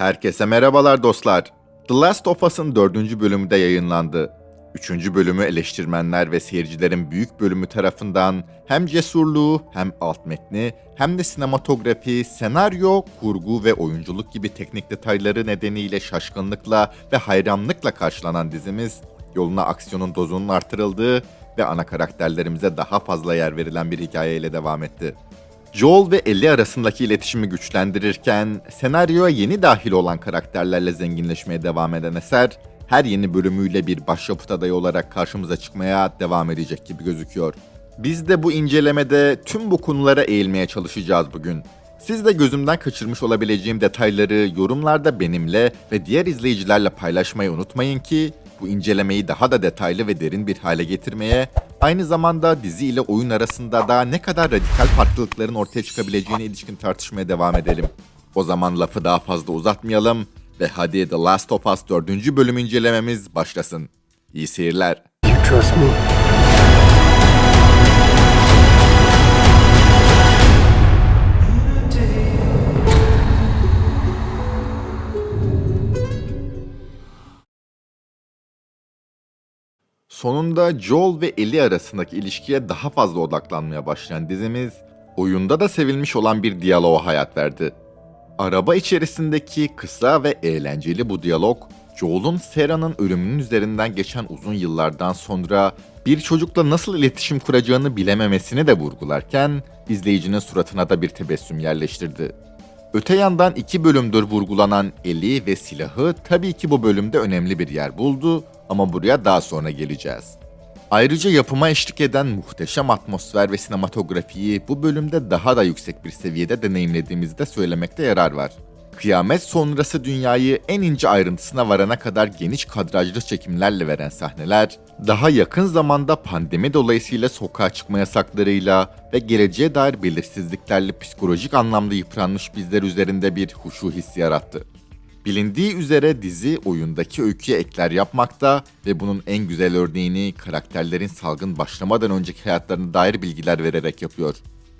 Herkese merhabalar dostlar. The Last of Us'ın dördüncü bölümü de yayınlandı. Üçüncü bölümü eleştirmenler ve seyircilerin büyük bölümü tarafından hem cesurluğu hem alt metni hem de sinematografi, senaryo, kurgu ve oyunculuk gibi teknik detayları nedeniyle şaşkınlıkla ve hayranlıkla karşılanan dizimiz yoluna aksiyonun dozunun artırıldığı ve ana karakterlerimize daha fazla yer verilen bir hikayeyle devam etti. Joel ve Ellie arasındaki iletişimi güçlendirirken senaryoya yeni dahil olan karakterlerle zenginleşmeye devam eden eser her yeni bölümüyle bir başyapıt adayı olarak karşımıza çıkmaya devam edecek gibi gözüküyor. Biz de bu incelemede tüm bu konulara eğilmeye çalışacağız bugün. Siz de gözümden kaçırmış olabileceğim detayları yorumlarda benimle ve diğer izleyicilerle paylaşmayı unutmayın ki bu incelemeyi daha da detaylı ve derin bir hale getirmeye, aynı zamanda dizi ile oyun arasında da ne kadar radikal farklılıkların ortaya çıkabileceğine ilişkin tartışmaya devam edelim. O zaman lafı daha fazla uzatmayalım ve hadi The Last of Us 4. bölüm incelememiz başlasın. İyi seyirler. You trust me? Sonunda Joel ve Ellie arasındaki ilişkiye daha fazla odaklanmaya başlayan dizimiz, oyunda da sevilmiş olan bir diyaloğa hayat verdi. Araba içerisindeki kısa ve eğlenceli bu diyalog, Joel'un Sarah'nın ölümünün üzerinden geçen uzun yıllardan sonra bir çocukla nasıl iletişim kuracağını bilememesini de vurgularken, izleyicinin suratına da bir tebessüm yerleştirdi. Öte yandan iki bölümdür vurgulanan eli ve silahı tabii ki bu bölümde önemli bir yer buldu ama buraya daha sonra geleceğiz. Ayrıca yapıma eşlik eden muhteşem atmosfer ve sinematografiyi bu bölümde daha da yüksek bir seviyede deneyimlediğimizi de söylemekte yarar var. Kıyamet sonrası dünyayı en ince ayrıntısına varana kadar geniş kadrajlı çekimlerle veren sahneler, daha yakın zamanda pandemi dolayısıyla sokağa çıkma yasaklarıyla ve geleceğe dair belirsizliklerle psikolojik anlamda yıpranmış bizler üzerinde bir huşu hissi yarattı. Bilindiği üzere dizi oyundaki öyküye ekler yapmakta ve bunun en güzel örneğini karakterlerin salgın başlamadan önceki hayatlarına dair bilgiler vererek yapıyor.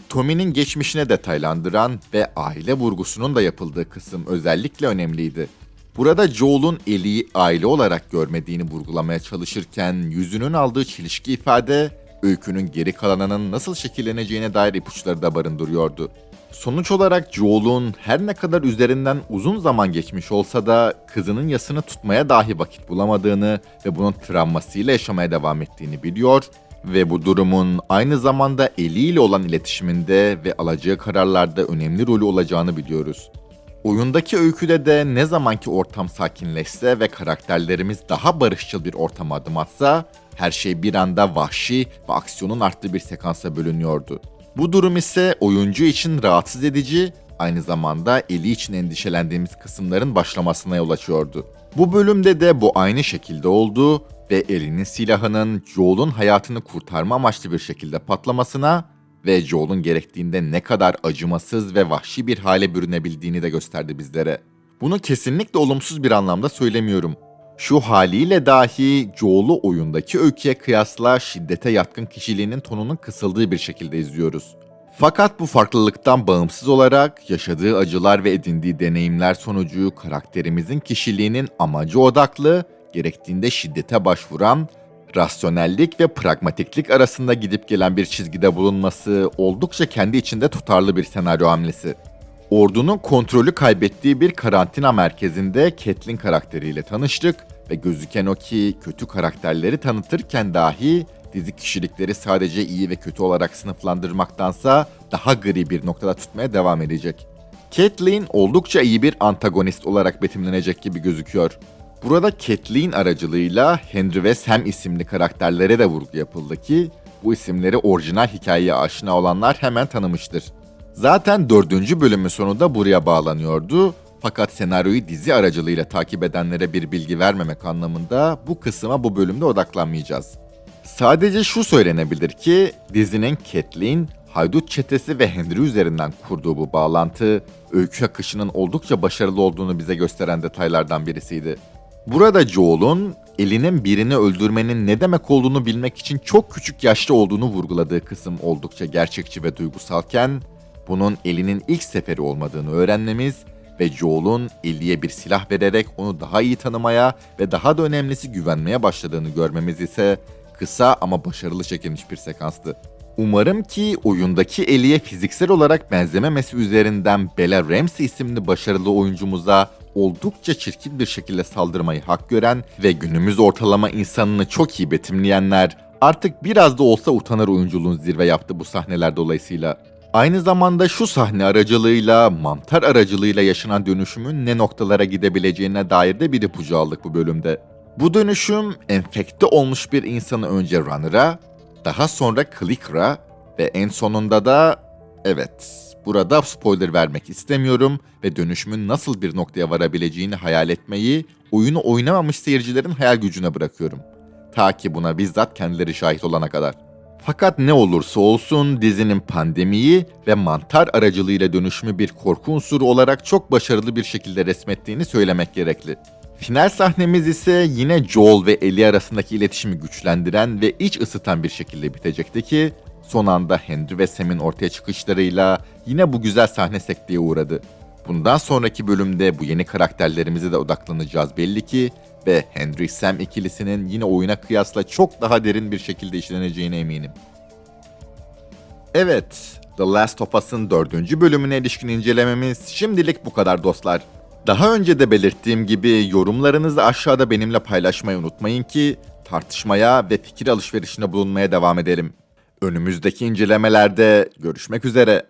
Tommy'nin geçmişine detaylandıran ve aile vurgusunun da yapıldığı kısım özellikle önemliydi. Burada Joel'un Ellie'yi aile olarak görmediğini vurgulamaya çalışırken yüzünün aldığı çelişki ifade öykünün geri kalanının nasıl şekilleneceğine dair ipuçları da barındırıyordu. Sonuç olarak Joel'un her ne kadar üzerinden uzun zaman geçmiş olsa da kızının yasını tutmaya dahi vakit bulamadığını ve bunun travmasıyla yaşamaya devam ettiğini biliyor ve bu durumun aynı zamanda Ellie ile olan iletişiminde ve alacağı kararlarda önemli rolü olacağını biliyoruz. Oyundaki öyküde de ne zamanki ortam sakinleşse ve karakterlerimiz daha barışçıl bir ortama adım atsa, her şey bir anda vahşi ve aksiyonun arttığı bir sekansa bölünüyordu. Bu durum ise oyuncu için rahatsız edici, aynı zamanda Eli için endişelendiğimiz kısımların başlamasına yol açıyordu. Bu bölümde de bu aynı şekilde oldu ve Ellie'nin silahının Joel'un hayatını kurtarma amaçlı bir şekilde patlamasına ve Joel'un gerektiğinde ne kadar acımasız ve vahşi bir hale bürünebildiğini de gösterdi bizlere. Bunu kesinlikle olumsuz bir anlamda söylemiyorum. Şu haliyle dahi Joel'u oyundaki öyküye kıyasla şiddete yatkın kişiliğinin tonunun kısıldığı bir şekilde izliyoruz. Fakat bu farklılıktan bağımsız olarak yaşadığı acılar ve edindiği deneyimler sonucu karakterimizin kişiliğinin amacı odaklı, gerektiğinde şiddete başvuran, rasyonellik ve pragmatiklik arasında gidip gelen bir çizgide bulunması oldukça kendi içinde tutarlı bir senaryo hamlesi. Ordunun kontrolü kaybettiği bir karantina merkezinde Catelyn karakteriyle tanıştık ve gözüken o ki kötü karakterleri tanıtırken dahi dizi kişilikleri sadece iyi ve kötü olarak sınıflandırmaktansa daha gri bir noktada tutmaya devam edecek. Catelyn oldukça iyi bir antagonist olarak betimlenecek gibi gözüküyor. Burada Catelyn aracılığıyla Henry ve Sam isimli karakterlere de vurgu yapıldı ki bu isimleri orijinal hikayeye aşina olanlar hemen tanımıştır. Zaten dördüncü bölümün sonu da buraya bağlanıyordu. Fakat senaryoyu dizi aracılığıyla takip edenlere bir bilgi vermemek anlamında bu kısma bu bölümde odaklanmayacağız. Sadece şu söylenebilir ki dizinin Catelyn, haydut çetesi ve Henry üzerinden kurduğu bu bağlantı öykü akışının oldukça başarılı olduğunu bize gösteren detaylardan birisiydi. Burada Joel'un elinin birini öldürmenin ne demek olduğunu bilmek için çok küçük yaşta olduğunu vurguladığı kısım oldukça gerçekçi ve duygusalken bunun elinin ilk seferi olmadığını öğrenmemiz ve Joel'un Ellie'ye bir silah vererek onu daha iyi tanımaya ve daha da önemlisi güvenmeye başladığını görmemiz ise kısa ama başarılı çekilmiş bir sekanstı. Umarım ki oyundaki Ellie'ye fiziksel olarak benzememesi üzerinden Bella Ramsey isimli başarılı oyuncumuza oldukça çirkin bir şekilde saldırmayı hak gören ve günümüz ortalama insanını çok iyi betimleyenler artık biraz da olsa utanır oyunculuğun zirve yaptı bu sahneler dolayısıyla. Aynı zamanda şu sahne aracılığıyla, mantar aracılığıyla yaşanan dönüşümün ne noktalara gidebileceğine dair de bir ipucu aldık bu bölümde. Bu dönüşüm enfekte olmuş bir insanı önce Runner'a, daha sonra Clicker'a ve en sonunda da evet burada spoiler vermek istemiyorum ve dönüşümün nasıl bir noktaya varabileceğini hayal etmeyi oyunu oynamamış seyircilerin hayal gücüne bırakıyorum. Ta ki buna bizzat kendileri şahit olana kadar. Fakat ne olursa olsun dizinin pandemiyi ve mantar aracılığıyla dönüşümü bir korku unsuru olarak çok başarılı bir şekilde resmettiğini söylemek gerekli. Final sahnemiz ise yine Joel ve Ellie arasındaki iletişimi güçlendiren ve iç ısıtan bir şekilde bitecekti ki son anda Henry ve Sam'in ortaya çıkışlarıyla yine bu güzel sahne sekteye uğradı. Bundan sonraki bölümde bu yeni karakterlerimize de odaklanacağız belli ki ve Henry Sam ikilisinin yine oyuna kıyasla çok daha derin bir şekilde işleneceğine eminim. Evet, The Last of Us'ın dördüncü bölümüne ilişkin incelememiz şimdilik bu kadar dostlar. Daha önce de belirttiğim gibi yorumlarınızı aşağıda benimle paylaşmayı unutmayın ki tartışmaya ve fikir alışverişine bulunmaya devam edelim. Önümüzdeki incelemelerde görüşmek üzere.